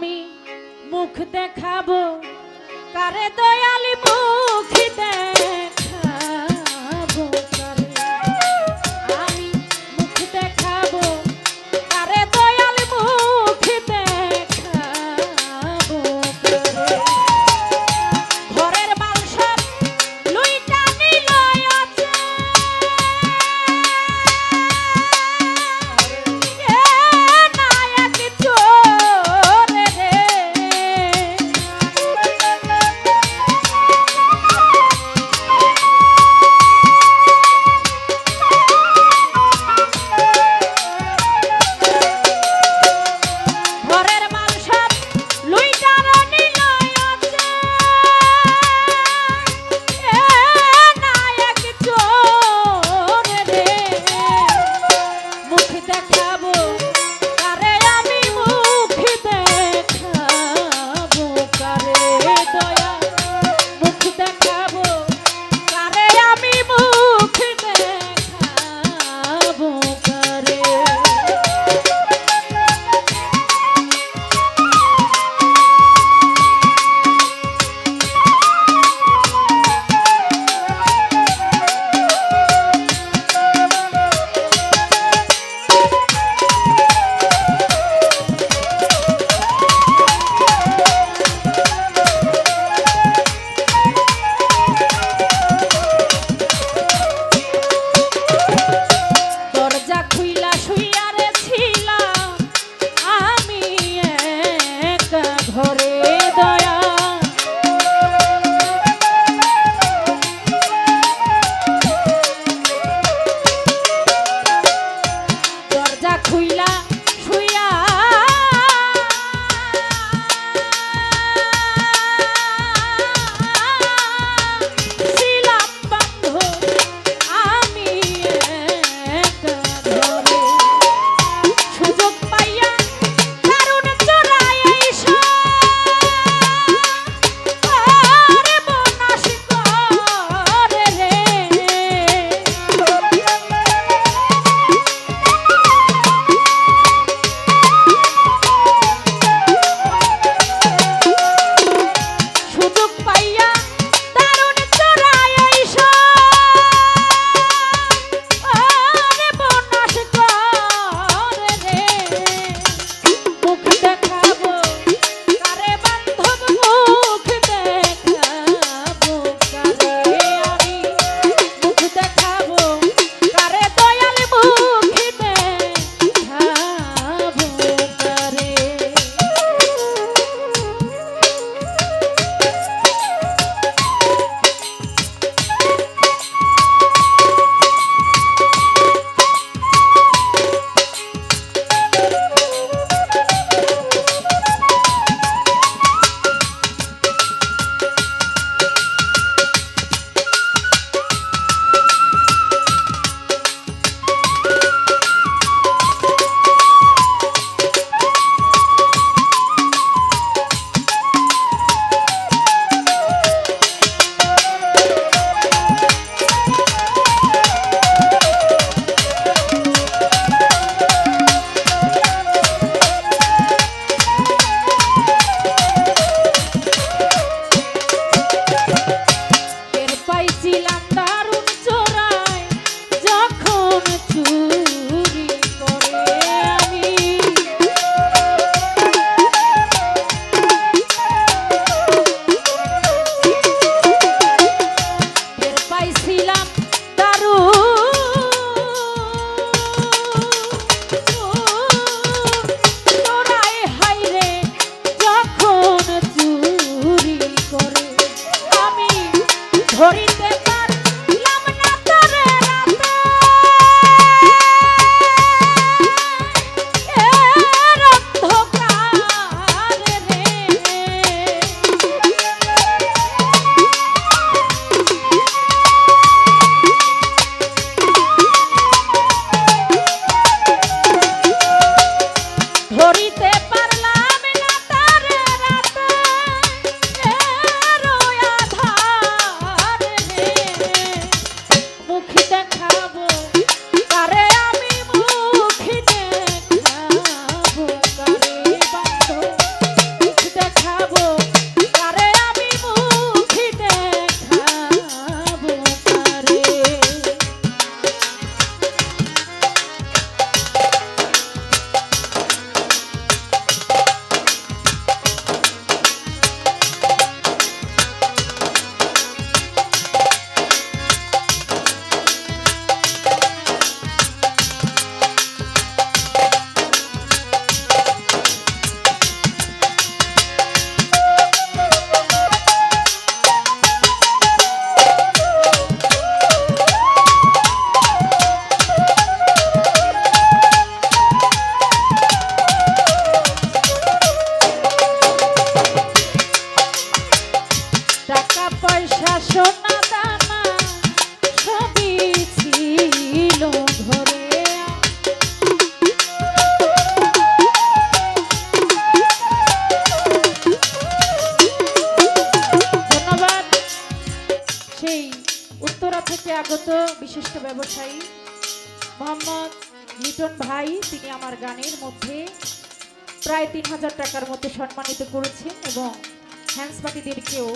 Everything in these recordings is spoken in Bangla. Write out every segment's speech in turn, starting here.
আমি মুখ দেখাবো। কারে দয়ালি মুখ দেখাবো কলকাতা থেকে আগত বিশিষ্ট ব্যবসায়ী মোহাম্মদ লিটন ভাই, তিনি আমার গানের মধ্যে প্রায় তিন হাজার টাকার মধ্যে সম্মানিত করেছেন এবং হ্যান্ডস পার্টিদেরকেও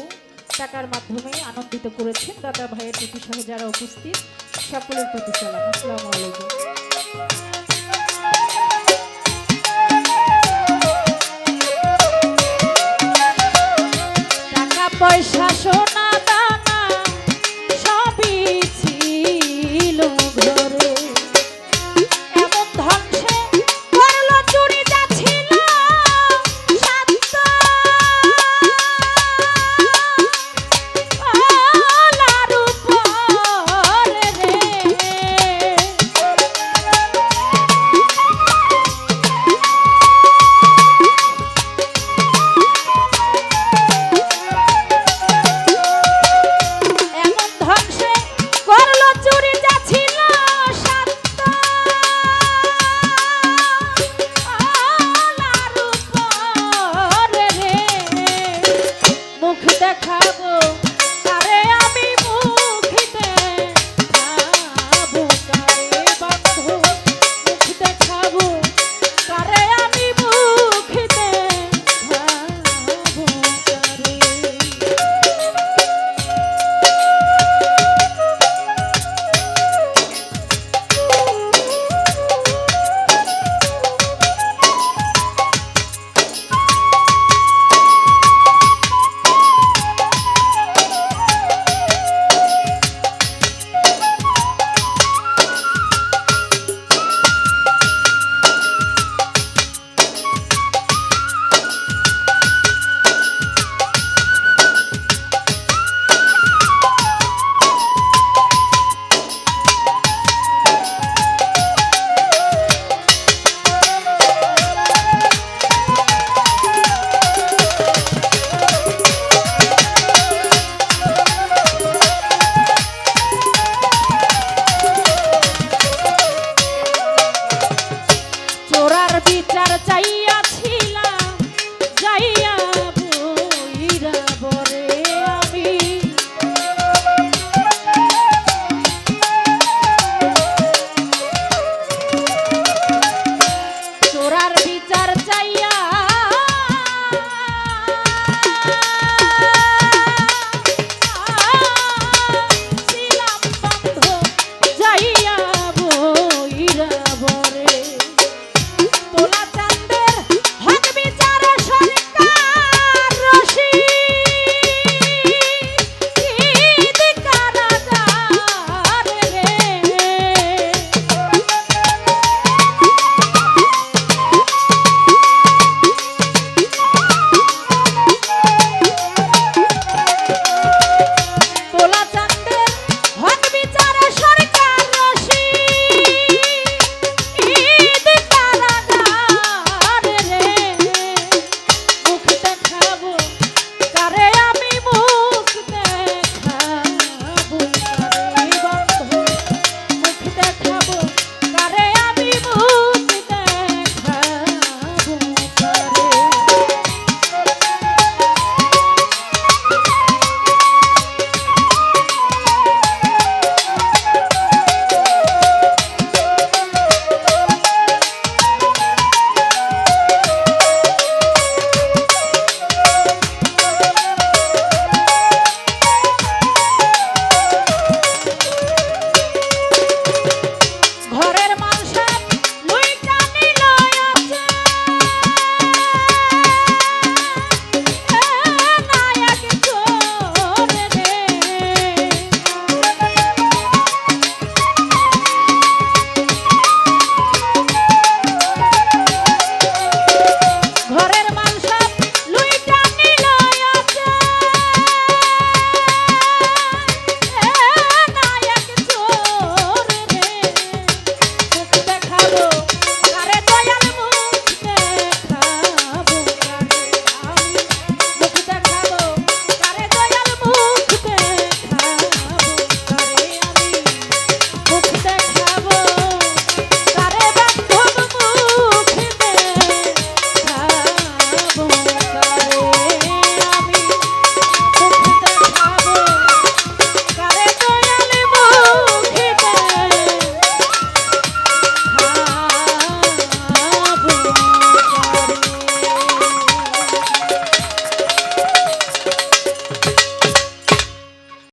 টাকার মাধ্যমে আনন্দিত করেছেন। দাদা ভাইয়ের প্রতি সহ যারা উপস্থিত, সকলের প্রতি সালাম। আসসালামু আলাইকুম। টাকা পয়সা শোনা